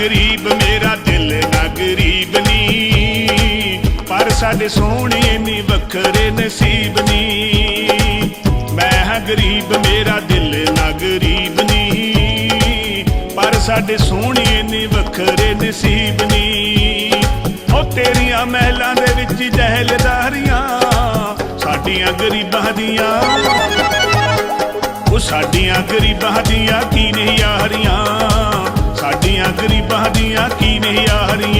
ਗਰੀਬ, ਮੇਰਾ ਦਿਲ ਨਾ ਗਰੀਬ ਨੀ। ਪਰ ਸਾਡੇ ਸੋਹਣੇ ਨੀ, ਵੱਖਰੇ ਨਸੀਬ ਨੀ। ਮੈਂ ਹਾਂ ਗਰੀਬ, ਮੇਰਾ ਦਿਲ ਨਾ ਗਰੀਬ ਨੀ। ਪਰ ਸਾਡੇ ਸੋਹਣੇ ਨੀ, ਵੱਖਰੇ ਨਸੀਬ ਨੀ। ਉਹ ਤੇਰੀਆਂ ਮਹਿਲਾਂ ਦੇ ਵਿੱਚ ਜਹਿਲਦਾਰੀਆਂ, ਸਾਡੀਆਂ ਗਰੀਬਾਂ ਦੀਆਂ। ਉਹ ਸਾਡੀਆਂ ਗਰੀਬਾਂ ਦੀਆਂ ਕੀ ਨਹੀਂ ਯਾਰੀਆਂ ਸਾਡੀਆਂ ਗਰੀਬਾਂ ਦੀਆਂ ਕੀ ਨੇ ਯਾਰੀਆਂ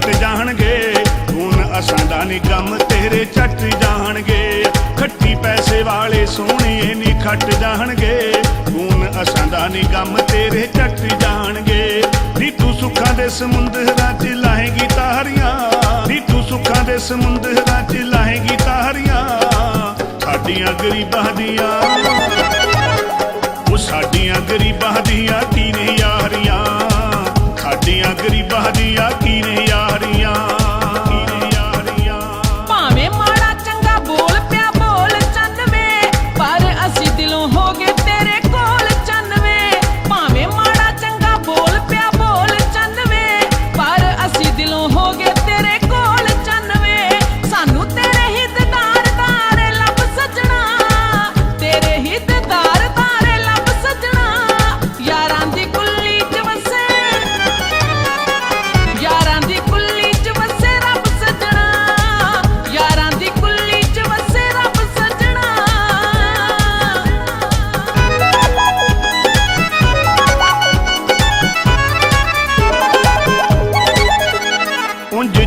ਸੋਹਣੀਏ ਜਾਣਗੇ। ਹੁਣ ਅਸਾਂ ਦਾ ਨੀ ਕੰਮ ਤੇਰੇ ਚੱਟ ਜਾਣਗੇ। ਖੱਟੀ ਪੈਸੇ ਵਾਲੇ ਸੋਹਣੀਏ ਨੀ ਖੱਟ ਜਾਣਗੇ। ਹੁਣ ਅਸਾਂ ਦਾ ਨੀ ਕੰਮ ਤੇਰੇ ਚੱਟ ਜਾਣਗੇ। ਨੀ ਤੂੰ ਸੁੱਖਾਂ ਦੇ ਸਮੁੰਦਰਾਂ 'ਚ ਲਾਹੇਗੀ ਤਾਰੀਆਂ। ਨੀ ਤੂੰ ਸੁੱਖਾਂ ਦੇ ਸਮੁੰਦਰਾਂ 'ਚ ਲਾਹੇਗੀ ਤਾਰੀਆਂ। ਸਾਡੀਆਂ ਗਰੀਬਾਂ ਦੀਆਂ ਉਹ ਸਾਡੀਆਂ ਗਰੀਬਾਂ ਦੀਆਂ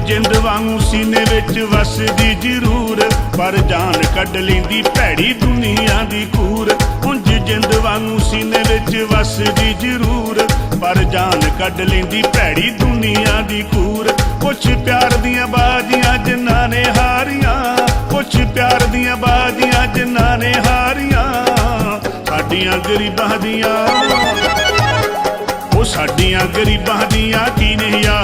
ਜਿੰਦ ਵਾਂਗੂ ਸੀਨੇ ਵਿੱਚ ਵਸਦੀ ਜ਼ਰੂਰ, ਪਰ ਜਾਨ ਕੱਢ ਲੈਂਦੀ ਭੈੜੀ ਦੁਨੀਆ ਦੀ ਕੂਰ। ਉਂਝ ਜਿੰਦ ਵਾਂਗੂ ਸੀਨੇ ਵਿੱਚ ਵਸਦੀ ਜ਼ਰੂਰ, ਪਰ ਜਾਨ ਕੱਢ ਲੈਂਦੀ ਭੈੜੀ ਦੁਨੀਆ ਦੀ ਕੂਰ। ਕੁਛ ਪਿਆਰ ਦੀਆਂ ਬਾਜ਼ੀਆਂ ਜਿਨ੍ਹਾਂ ਨੇ ਹਾਰੀਆਂ, ਕੁਛ ਪਿਆਰ ਦੀਆਂ ਬਾਜ਼ੀਆਂ ਜਿਨ੍ਹਾਂ ਨੇ ਹਾਰੀਆਂ। ਸਾਡੀਆਂ ਗਰੀਬਾਂ ਦੀਆਂ ਉਹ ਸਾਡੀਆਂ ਗਰੀਬਾਂ ਦੀਆਂ ਕੀ ਨਹੀਂ ਆ